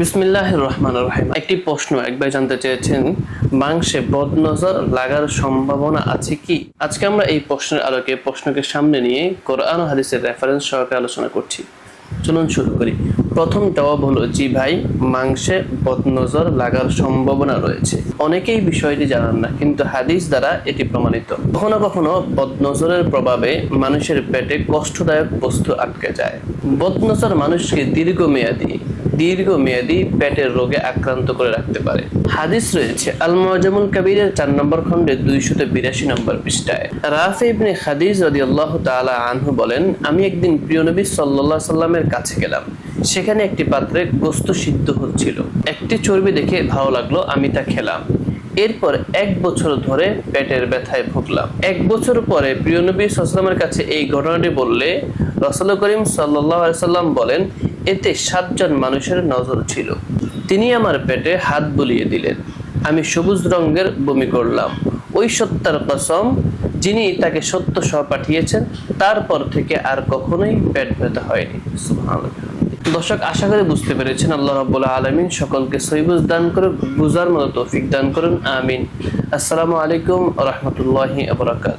বিসমিল্লাহ রহমান রহিম। একটি প্রশ্ন, একবার জানতে চেয়েছেন, মাংসে বদনজর লাগার সম্ভাবনা আছে কি? আজকে আমরা এই প্রশ্নের আলোকে প্রশ্নকে সামনে নিয়ে কোরআন হাদিসের রেফারেন্স সহকারে আলোচনা করছি। চলুন শুরু করি। প্রথম জবাব হলো, জি ভাই, মাংসে বদনজর লাগার সম্ভাবনা রয়েছে। অনেকেই বিষয়টি জানান না, কিন্তু হাদিস দ্বারা এটি প্রমাণিত। কখনো কখনো বদনজরের প্রভাবে মানুষের পেটে কষ্টদায়ক বস্তু আটকে যায়। বদনজর মানুষকে দীর্ঘমেয়াদী দীর্ঘমেয়াদী পেটের রোগে আক্রান্ত করে রাখতে পারে। হাদিস রয়েছে আল মুআজামুল কাবীরের চার নম্বর খণ্ডে দুইশত বিরাশি নম্বর পৃষ্ঠায়। রাফি ইবনে খাদিজ আল্লাহ তাআলা আনহু বলেন, আমি একদিন প্রিয় নবী সাল্লাল্লাহু সাল্লামের কাছে গেলাম। সেখানে একটি পাত্রে গোস্ত সিদ্ধ হচ্ছিল। একটি চর্বি দেখে ভালো লাগল, আমি তা খেলাম। এরপর এক বছর ধরে পেটের ব্যথায় ভুগলাম। এক বছর পরে প্রিয় নবী সাল্লামের কাছে এই ঘটনাটি বললে, রসল করিম সাল্লাম বলেন, এতে সাতজন মানুষের নজর ছিল। তিনি আমার পেটে হাত বুলিয়ে দিলেন। আমি সবুজ রঙের বমি করলাম। ওই সত্তার কসম যিনি তাকে সত্য সহ পাঠিয়েছেন, তারপর থেকে আর কখনোই পেট ব্যথা হয়নি। দর্শক, আশা করে বুঝতে পেরেছেন। আল্লাহ রাব্বুল আলমিন সকলকে সৈবুজ দান করুন বুঝার মতো তৌফিক দান করুন। আমিন। আসসালামু আলাইকুম রহমতুল্লাহি আবরাকাত